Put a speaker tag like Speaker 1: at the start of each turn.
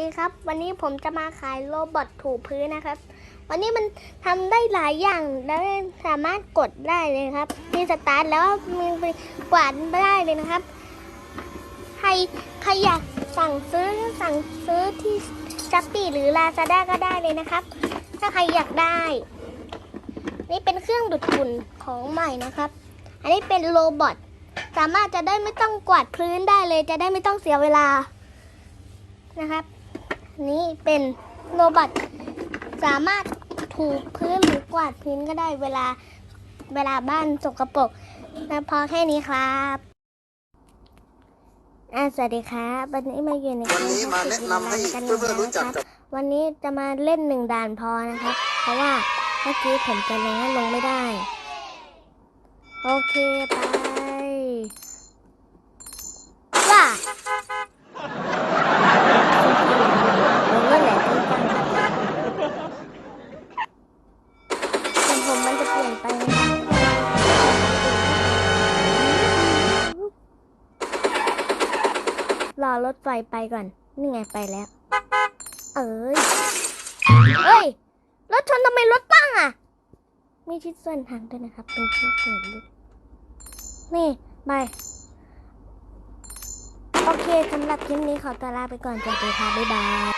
Speaker 1: ดีครับ วันนี้ผมจะมาขายโรบอทถูพื้นนะครับ วันนี้มันทำได้หลายอย่างแล้วสามารถกดได้เลยครับ มีสตาร์ทแล้วมีไปกวาดได้เลยนะครับ ใครใครอยากสั่งซื้อสั่งซื้อที่จัปปี้หรือลาซาด้าก็ได้เลยนะครับ ถ้าใครอยากได้ นี่เป็นเครื่องดูดฝุ่นของใหม่นะครับ อันนี้เป็นโรบอทสามารถจะได้ไม่ต้องกวาดพื้นได้เลย จะได้ไม่ต้องเสียเวลานะครับ นี่เป็นโรบอทสามารถถูพื้นหรือกวาดพื้นก็ได้เวลาเวลาบ้านสกปรกนะพอแค่นี้ครับอ่าสวัสดีครับวันนี้มาอยู่ใน
Speaker 2: วันนี้มาแนะนำให้เพื่อนๆรู้จักกับ
Speaker 1: วันนี้จะมาเล่นหนึ่งด่านพอนะครับ เพราะว่าเมื่อกี้ผมจะลงให้ลงไม่ได้ โอเคไป ไปรอรถไฟไปก่อน นี่ไงไปแล้ว เอ้ย เอ้ย รถชนทำไมรถตั้งอะ มีชิดส่วนทางด้วยนะครับเป็นชิดส่วนลึกนี่ไป โอเคสำหรับคลิปนี้ขอตัวลาไปก่อนสวัสดีค่ะบ๊ายบาย